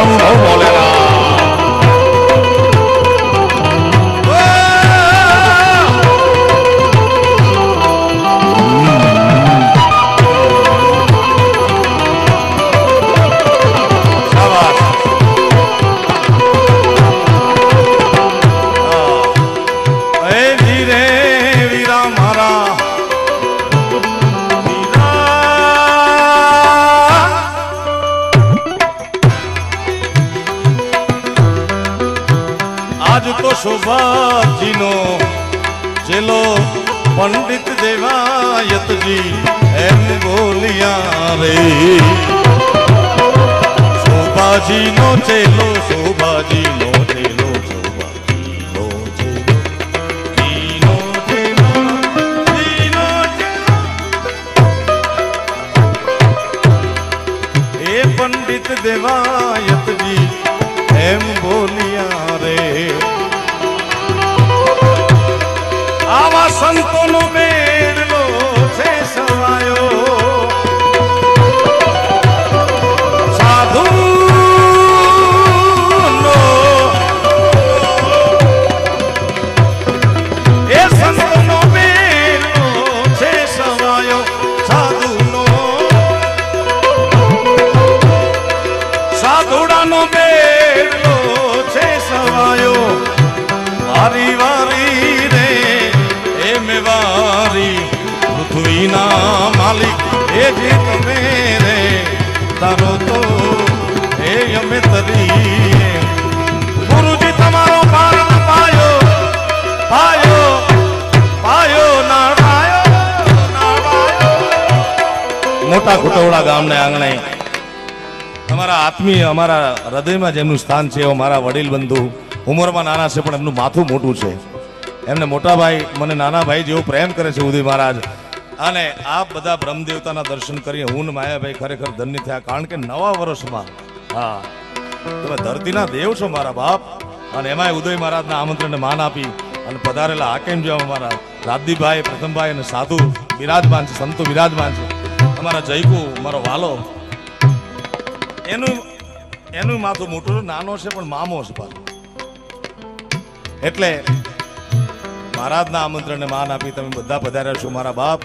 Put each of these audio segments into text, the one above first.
शंभो તો શોભાજીનો ચેલો પંડિત દેવાયતજી એમ બોલ્યા રે શોભાજીનો ચેલો શોભાજીનો ચેલો શોભાજીનો ચેલો જીનો ચેલો જીનો ચેલો એ પંડિત દેવાયતજી તારો તો એ અમે તરી ગુરુજી, તમારો પારણ પાયો પાયો પાયો નાળાયો મોટા ખુટવડા ગામને આંગણે અમારા આત્મીય, અમારા હૃદયમાં જેમનું સ્થાન છે, એવા મારા વડીલ બંધુ ઉંમરમાં નાના છે, પણ એમનું માથું મોટું છે. એમને મોટા ભાઈ મને નાના ભાઈ જેવો પ્રેમ કરે છે ઉદય મહારાજ. અને આ બધા બ્રહ્મદેવતાના દર્શન કરી હું માયાભાઈ ખરેખર ધન્ય થયા. કારણ કે નવા વર્ષમાં, હા, તમે ધરતીના દેવ છો મારા બાપ. અને એમાંય ઉદય મહારાજના આમંત્રણને માન આપી અને પધારેલા હાકેમ જેવા અમારા રાજદીપભાઈ, પ્રથમભાઈ અને સાધુ બિરાજમાન છે, સંતો બિરાજમાન છે. અમારા જયકુ મારો વાલો. એનું એનું માથું મોટું નાનો છે, પણ મામો છે પાછો એટલે મહારાજના આમંત્રણને માન આપી તમે બધા પધાર્યા છો, મારા બાપ.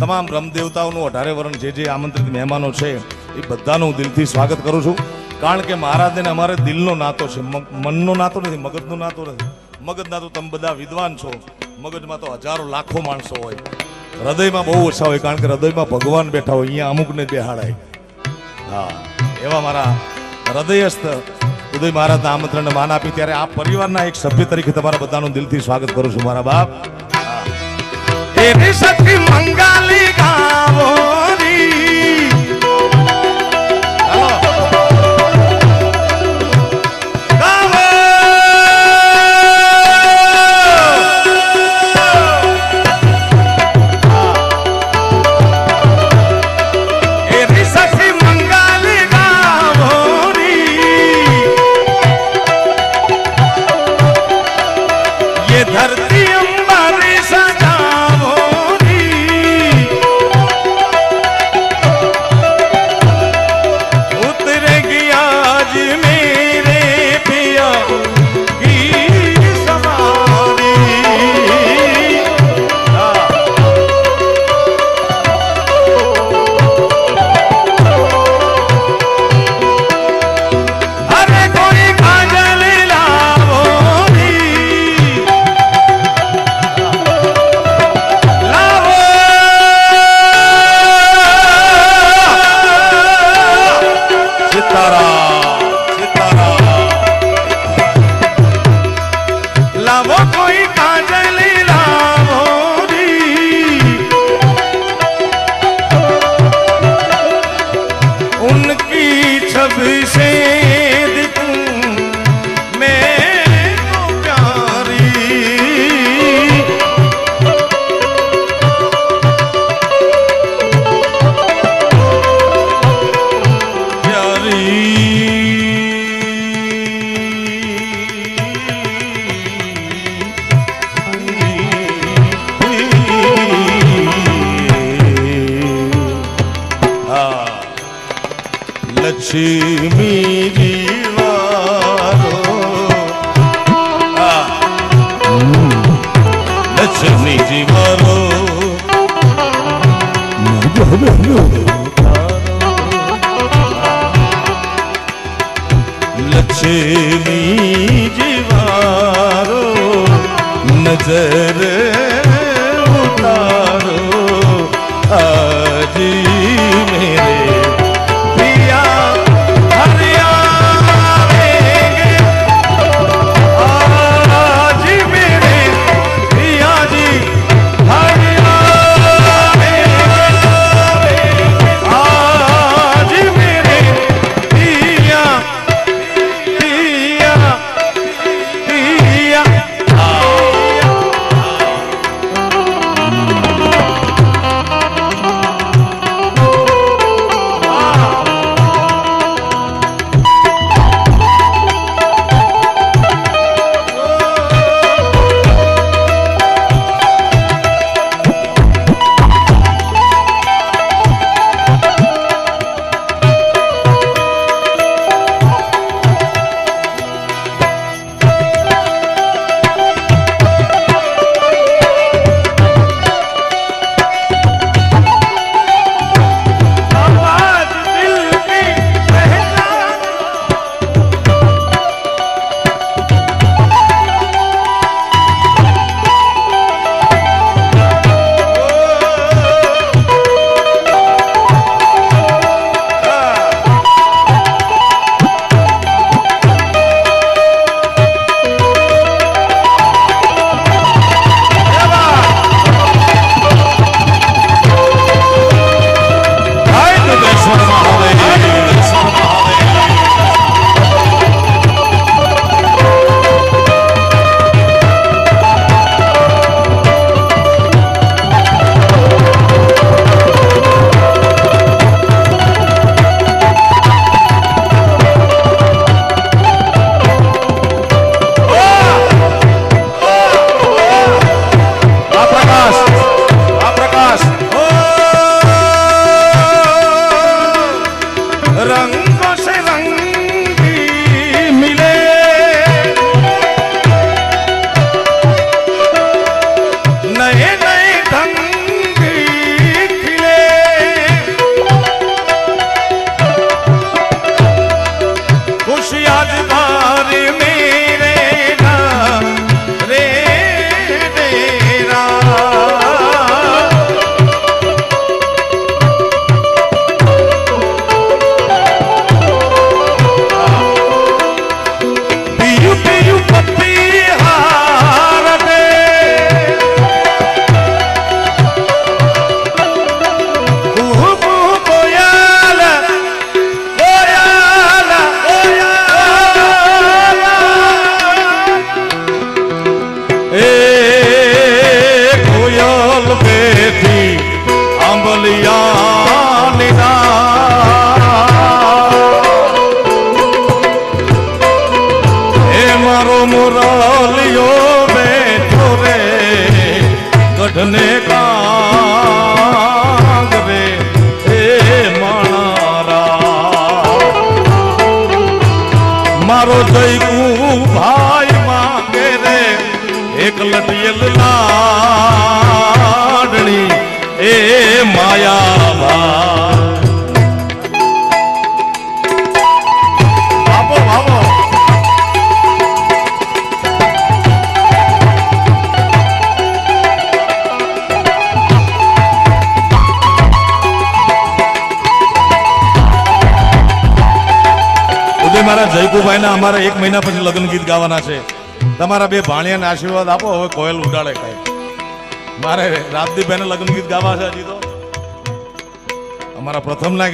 તમામ બ્રહ્મદેવતાઓનું અઢારે વરણ જે જે આમંત્રિત મહેમાનો છે, એ બધાનું દિલથી સ્વાગત કરું છું. કારણ કે મહારાજને અમારે દિલનો નાતો છે મનનો નાતો નથી, મગજનો નાતો નથી. મગજના તો તમે બધા વિદ્વાન છો. મગજમાં તો હજારો લાખો માણસો હોય. હૃદયમાં બહુ ઓછા હોય, કારણ કે હૃદયમાં ભગવાન બેઠા હોય, અહીંયા અમુકને બેહાડાય. હા, એવા મારા હૃદયસ્થ ઉદય મહારાજના આમંત્રણને માન આપી, ત્યારે આ પરિવારના એક સભ્ય તરીકે તમારા બધાનું દિલથી સ્વાગત કરું છું, મારા બાપ. એની શક્તિ મંગાલી ગાવોરી લક્ષ્મી જીવારો લક્ષ્મી જીવારો લક્ષ્મી જીવારો નજર ઉતારો આજી મેરે મારો મુરલિયો બેઠો રે, ગઢને કાગરે એ મણારા. મારો જયકુ ભાઈ માંગે રે એક લટિયલ ઉદય મારા જયકુભાઈના અમારા એક મહિના પછી લગ્ન ગીત ગાવાના છે. તમારા બે ભાણિયાને આશીર્વાદ આપો, હવે કોયલ ઉડાડે કઈ. મારે રાજદીપભાઈને લગ્ન ગીત ગાવા છે હજી તો. અમારા પ્રથમ ના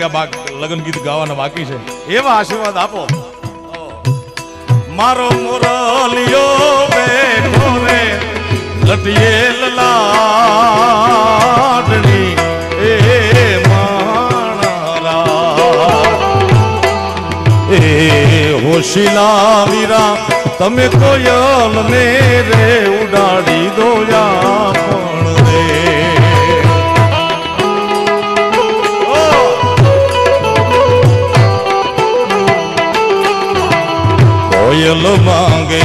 લગ્ન ગીત ગાવાના બાકી છે. એવા આશીર્વાદ આપો. મારો મોરલિયો બેઠો રે લટિયેલ લાડણી હોશિલા વીરા તમે કોયલ ને રે ઉડાડી દો પણ રે! કોયલ માંગે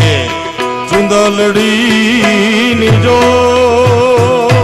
ચુંદલડી ની જો